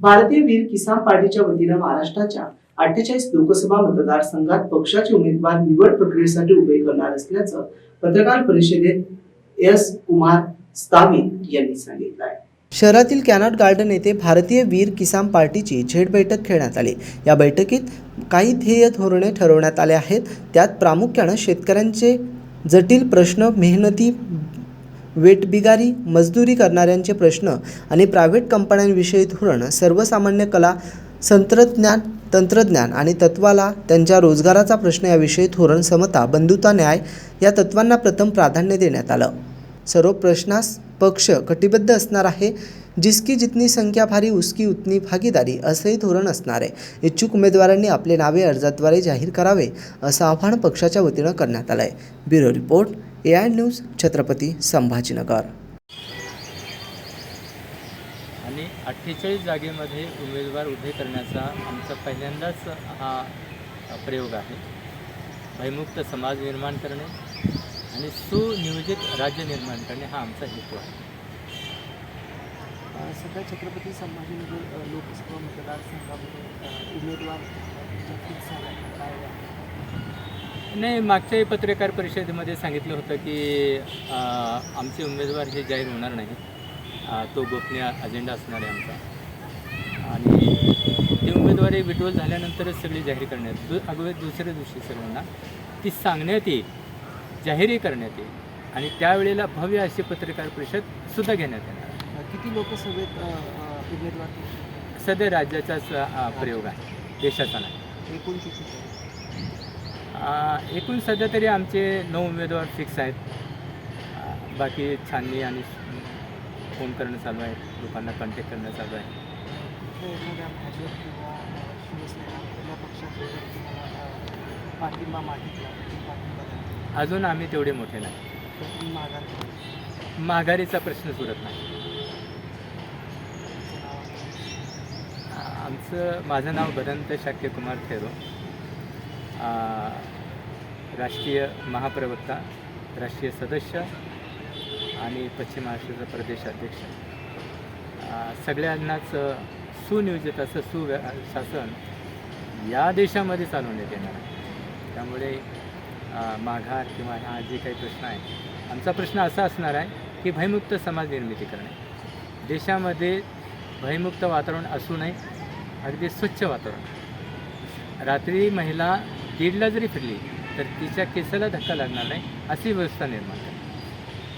भारतीय वीर किसान पार्टीच्या वतीनं महाराष्ट्राच्या अठ्ठेचाळीस लोकसभा मतदारसंघात पक्षाचे उमेदवार निवड प्रक्रियेसाठी उभे करणार असल्याचं पत्रकार परिषदेत एस कुमार स्थावित यांनी सांगितलं आहे. शहरातील कॅनॉट गार्डन येथे भारतीय वीर किसान पार्टीची झेड बैठक खेळण्यात आली. या बैठकीत काही ध्येय धोरणे ठरवण्यात आले आहेत. त्यात प्रामुख्यानं शेतकऱ्यांचे जटिल प्रश्न मेहनती वेटबिगारी मजदुरी करणाऱ्यांचे प्रश्न आणि प्रायव्हेट कंपन्यांविषयी धोरण सर्वसामान्य कला संत्रज्ञान तंत्रज्ञान आणि तत्वाला त्यांच्या रोजगाराचा प्रश्न याविषयी धोरण समता बंधुता न्याय या तत्वांना प्रथम प्राधान्य देण्यात आलं. सर्व प्रश्नास पक्ष कटिबद्ध असणार आहे. जिसकी जितनी संख्या भारी उसकी उतनी भागीदारी असंही धोरण असणार आहे. इच्छुक उमेदवारांनी आपले नावे अर्जाद्वारे जाहीर करावे असं आव्हान पक्षाच्या वतीनं करण्यात आलं आहे bureau report A I news Chhatrapati Sambhajinagar. आणि अठ्ठेचाळीस जागेमध्ये उमेदवार उभे करण्याचा आमचा पहिल्यांदाच हा प्रयोग आहे. भयमुक्त समाज निर्माण करणे आणि सुनियोजित राज्य निर्माण करणे हा आमचा हेतू आहे. सध्या छत्रपती संभाजीनगर लोकसभा मतदारसंघामध्ये उमेदवार नाही मागच्याही पत्रकार परिषदेमध्ये सांगितलं होतं की आमचे उमेदवार हे जाहीर होणार नाही तो गोपनीय अजेंडा असणार आहे आमचा. आणि ते उमेदवारी विड्रॉल झाल्यानंतरच सगळी जाहीर करण्यात दु अगोदर दुसऱ्या दिवशी सर्वांना ती सांगण्यात येईल जाहीरही करण्यात येईल. आणि त्यावेळेला भव्य अशी पत्रकार परिषद सुद्धा घेण्यात येणार. किती लोकसभेत उमेदवार सध्या राज्याचाच प्रयोग आहे. देशाचा नाही. एकूण किती आहेत? अ, एकूण सध्या तरी आमचे नऊ उमेदवार फिक्स आहेत. बाकी छाननी आणि फोन करणं चालू आहे. लोकांना कॉन्टॅक्ट करणं चालू आहे. अजून आम्ही तेवढे मोठे नाही. माघारीचा प्रश्न सुरत नाही. आमचं माझं नाव बदंत शाक्यकुमार थेरो. राष्ट्रीय महाप्रवक्ता राष्ट्रीय सदस्य आणि पश्चिम महाराष्ट्राचा प्रदेशाध्यक्ष सगळ्यांनाच सुनियोजित असं सुव्य शासन या देशामध्ये चालवण्यात येणार आहे त्यामुळे माघार किंवा हा जे काही प्रश्न आहे आमचा प्रश्न असा असणार आहे की भयमुक्त समाज निर्मिती करणे. देशामध्ये भयमुक्त वातावरण असू नये अगदी स्वच्छ वातावरण. रात्री महिला दीडला जरी फिरली तर तिच्या केसाला धक्का लागणार नाही अशी व्यवस्था निर्माण करा